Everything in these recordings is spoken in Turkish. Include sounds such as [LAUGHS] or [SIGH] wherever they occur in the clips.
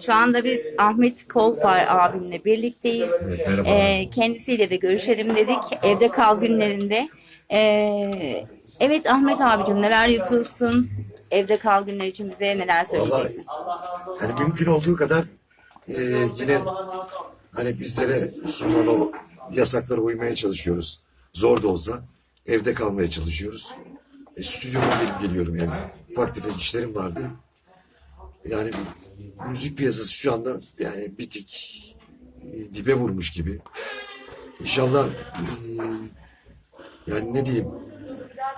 Şu anda biz Ahmet Kolpar abimle birlikteyiz. Evet, merhaba. Ee, kendisiyle de görüşelim dedik. Evde kal günlerinde. Ee, evet Ahmet abicim neler yapıyorsun? Evde kal günler için bize neler söyleyeceksin? Yani mümkün olduğu kadar e, yine hani bizlere sunulan o yasaklara uymaya çalışıyoruz. Zor da olsa evde kalmaya çalışıyoruz. E, stüdyoma gelip geliyorum yani. Ufak tefek işlerim vardı. Yani müzik piyasası şu anda yani bitik e, dibe vurmuş gibi. İnşallah e, yani ne diyeyim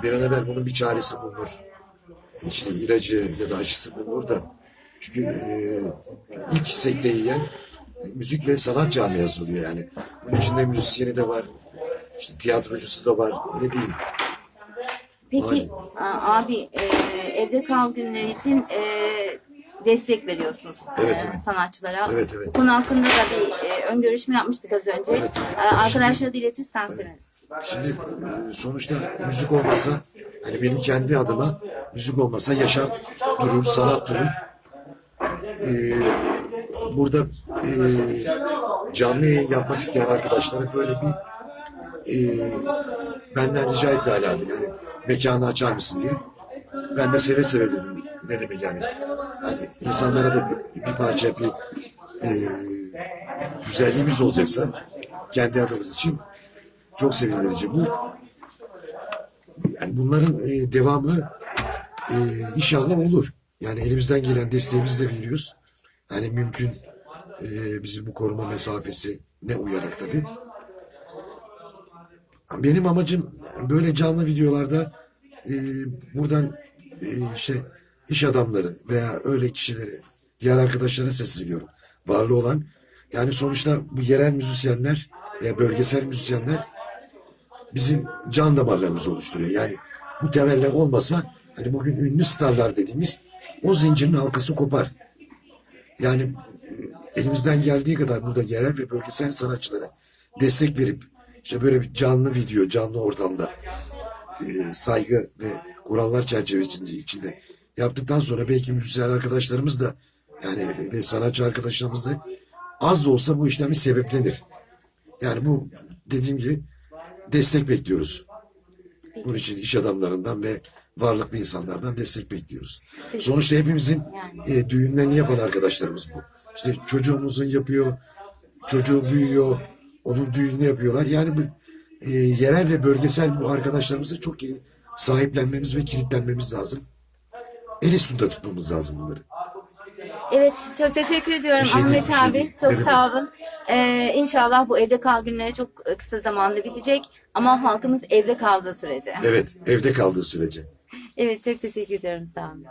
bir an evvel bunun bir çaresi bulunur. İşte ilacı ya da aşısı bulunur da çünkü e, ilk sekte yiyen müzik ve sanat camiası oluyor yani. Bunun içinde müzisyeni de var, işte tiyatrocusu da var, ne diyeyim. Peki a- abi e, evde kal günleri için e, destek veriyorsunuz Evet, e, evet. sanatçılara. Evet, evet. Bu konu hakkında da bir e, ön görüşme yapmıştık az önce. Evet. E, arkadaşlara da iletirsen seviniz. Şimdi e, sonuçta müzik olmasa, hani benim kendi adıma müzik olmasa yaşam durur, sanat durur. E, burada e, canlı yayın yapmak isteyen arkadaşlara böyle bir e, benden rica etti abi yani mekanı açar mısın diye. Ben de seve seve dedim. Ne demek yani? İnsanlara da bir parça bir e, güzelliğimiz olacaksa kendi adımız için çok sevindirici bu. Yani bunların e, devamı e, inşallah olur. Yani elimizden gelen desteğimizi de veriyoruz. Yani mümkün e, bizim bu koruma mesafesi ne uyarak tabii. Benim amacım böyle canlı videolarda e, buradan e, işte iş adamları veya öyle kişileri, diğer arkadaşlara sesleniyorum. Varlı olan. Yani sonuçta bu yerel müzisyenler veya bölgesel müzisyenler bizim can damarlarımızı oluşturuyor. Yani bu temeller olmasa hani bugün ünlü starlar dediğimiz o zincirin halkası kopar. Yani elimizden geldiği kadar burada yerel ve bölgesel sanatçılara destek verip işte böyle bir canlı video, canlı ortamda e, saygı ve kurallar çerçevesinde içinde yaptıktan sonra belki müzisyen arkadaşlarımız da yani ve sanatçı arkadaşlarımız da az da olsa bu işlemi sebeplenir. Yani bu dediğim gibi destek bekliyoruz. Bunun için iş adamlarından ve varlıklı insanlardan destek bekliyoruz. Sonuçta hepimizin e, düğünlerini yapan arkadaşlarımız bu. İşte çocuğumuzun yapıyor, çocuğu büyüyor, onun düğününü yapıyorlar. Yani bu e, yerel ve bölgesel bu arkadaşlarımızı çok iyi sahiplenmemiz ve kilitlenmemiz lazım. El üstünde tutmamız lazım bunları. Evet, çok teşekkür ediyorum şey değil, Ahmet şey abi. değil. Çok demek. sağ olun. Ee, inşallah bu evde kal günleri çok kısa zamanda bitecek. Ama halkımız evde kaldığı sürece. Evet, evde kaldığı sürece. [LAUGHS] Evet, çok teşekkür ediyorum. Sağ olun.